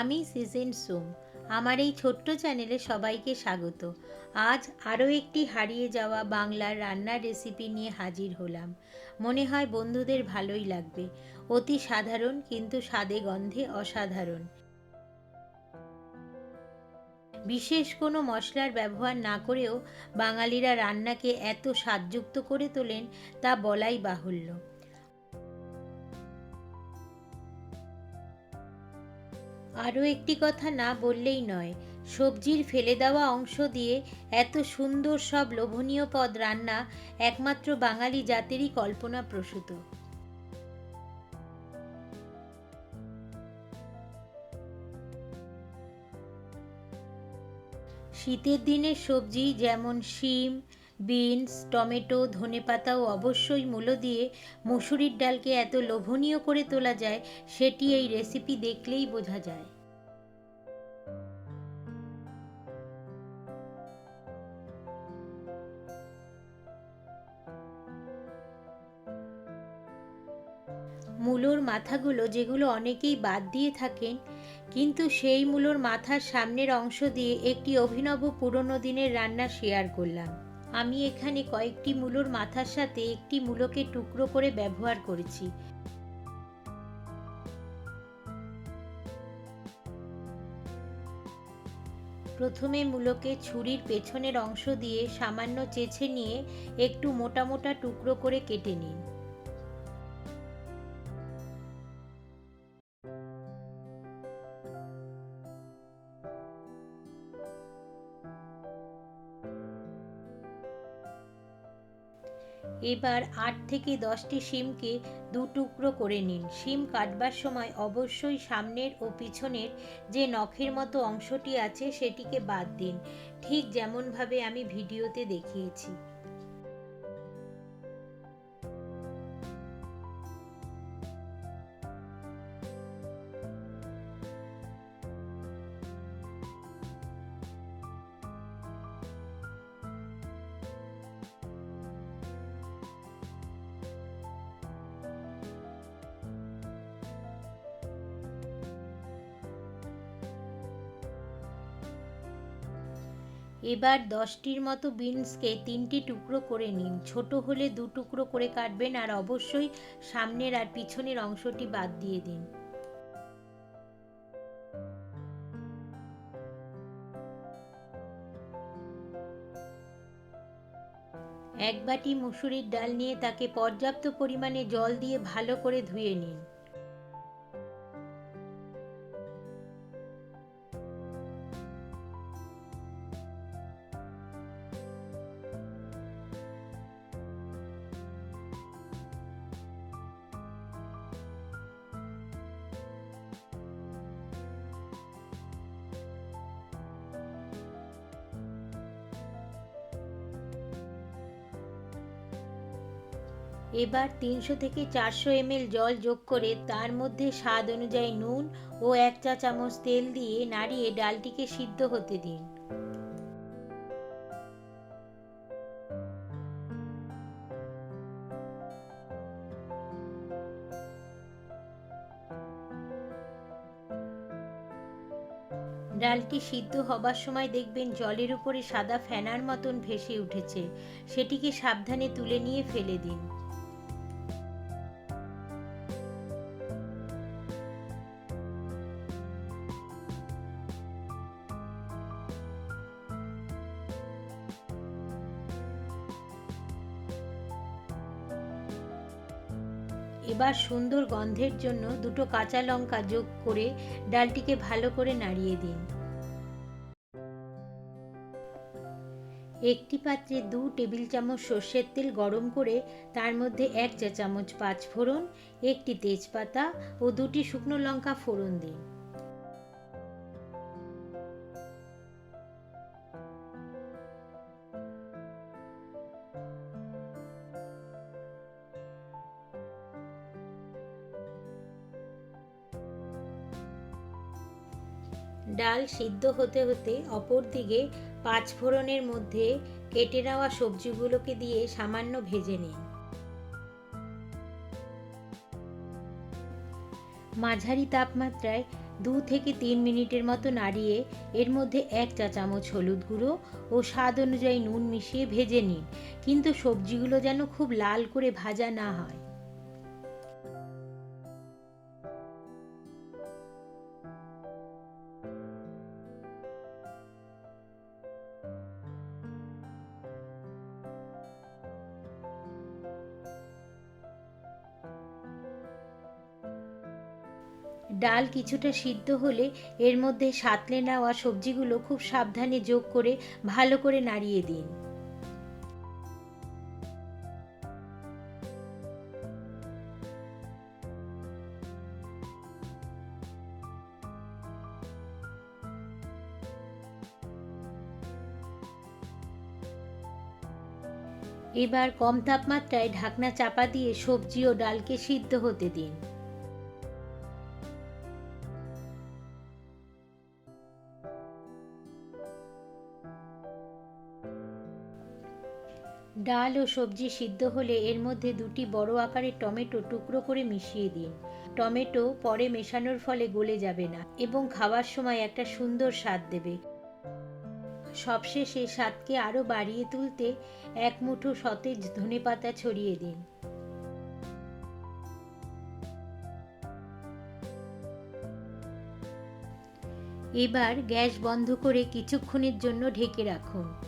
আমি সিজেন সোম। আমার এই ছোট্ট চ্যানেলে সবাইকে স্বাগত। আজ আরও একটি হারিয়ে যাওয়া বাংলার রান্নার রেসিপি নিয়ে হাজির হলাম। মনে হয় বন্ধুদের ভালোই লাগবে। অতি সাধারণ কিন্তু স্বাদে গন্ধে অসাধারণ। বিশেষ কোনো মশলার ব্যবহার না করেও বাঙালিরা রান্নাকে এত স্বাদযুক্ত করে তোলেন তা বলাই বাহুল্য। আরও একটি কথা না বললেই নয়, সবজির ফেলে দেওয়া অংশ দিয়ে এত সুন্দর সব লোভনীয় পদ রান্না একমাত্র বাঙালি জাতেরই কল্পনা প্রসূত। শীতের দিনের সবজি যেমন শিম বিনস, টমেটো, ধনেপাতা ও অবশ্যই মূলো দিয়ে মুসুরির ডালকে এত লোভনীয় করে তোলা যায়, সেটি এই রেসিপি দেখলেই বোঝা যায়। মূলোর মাথাগুলো যেগুলো অনেকেই বাদ দিয়ে থাকেন, কিন্তু সেই মূলোর মাথার সামনের অংশ দিয়ে একটি অভিনব পুরনো দিনের রান্না শেয়ার করলাম। আমি এখানে কয়েকটি মূলোর মাথার সাথে একটি মূলোকে টুকরো করে ব্যবহার করেছি। প্রথমে মূলোকে ছুরির পেছনের অংশ দিয়ে সামান্য চেছে নিয়ে একটু মোটা মোটা টুকরো করে কেটে নিন। এবার আট থেকে দশটি শিমকে দু টুকরো করে নিন। শিম কাটবার সময় অবশ্যই সামনের ও পিছনের যে নখের মতো অংশটি আছে সেটিকে বাদ দিন। ঠিক যেমনভাবে আমি ভিডিওতে দেখিয়েছি। এবার দশটির মতো বিনসকে তিনটি টুকরো করে নিন। ছোট হলে দু টুকরো করে কাটবেন আর অবশ্যই সামনের আর পিছনের অংশটি বাদ দিয়ে দিন। এক বাটি মুসুরির ডাল নিয়ে তাকে পর্যাপ্ত পরিমাণে জল দিয়ে ভালো করে ধুয়ে নিন। এবার তিনশো থেকে চারশো এমএল জল যোগ করে তার মধ্যে স্বাদ অনুযায়ী নুন ও এক চা চামচ তেল দিয়ে নাড়িয়ে ডালটিকে সিদ্ধ হতে দিন। ডালটি সিদ্ধ হবার সময় দেখবেন জলের উপরে সাদা ফেনার মতন ভেসে উঠেছে। সেটিকে সাবধানে তুলে নিয়ে ফেলে দিন। এবার সুন্দর গন্ধের জন্য দুটো কাঁচা লঙ্কা যোগ করে ডালটিকে ভালো করে নাড়িয়ে দিন। একটি পাত্রে দু টেবিল চামচ সর্ষের তেল গরম করে তার মধ্যে এক চা চামচ পাঁচ ফোড়ন, একটি তেজপাতা ও দুটি শুকনো লঙ্কা ফোড়ন দিন। ডাল সিদ্ধ হতে হতে অপর দিকে পাঁচ ফোড়নের মধ্যে কেটে নেওয়া সবজিগুলোকে দিয়ে সামান্য ভেজে নিন। মাঝারি তাপমাত্রায় দু থেকে তিন মিনিটের মতো নাড়িয়ে এর মধ্যে এক চা চামচ হলুদ গুঁড়ো ও স্বাদ অনুযায়ী নুন মিশিয়ে ভেজে নিন। কিন্তু সবজিগুলো যেন খুব লাল করে ভাজা না হয়। ডাল কিছুটা সিদ্ধ হলে এর মধ্যে সাঁতলে নেওয়া সবজিগুলো খুব সাবধানে যোগ করে ভালো করে নাড়িয়ে দিন। এবার কম তাপমাত্রায় ঢাকনা চাপা দিয়ে সবজি ও ডালকে সিদ্ধ হতে দিন। ডাল ও সবজি সিদ্ধ হলে এর মধ্যে দুটি বড় আকারের টমেটো টুকরো করে মিশিয়ে দিন। টমেটো পরে মেশানোর ফলে গলে যাবে না এবং খাওয়ার সময় একটা সুন্দর স্বাদ দেবে। সবশেষে স্বাদকে আরও বাড়িয়ে তুলতে এক মুঠো সতেজ ধনেপাতা ছড়িয়ে দিন। এবার গ্যাস বন্ধ করে কিছুক্ষণের জন্য ঢেকে রাখুন।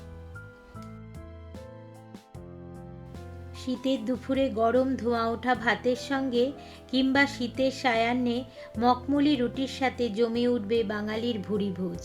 শীতের দুপুরে গরম ধোঁয়া ওঠা ভাতের সঙ্গে কিংবা শীতের সায়ান্নে মকমলি রুটির সাথে জমে উঠবে বাঙালির ভুরিভোজ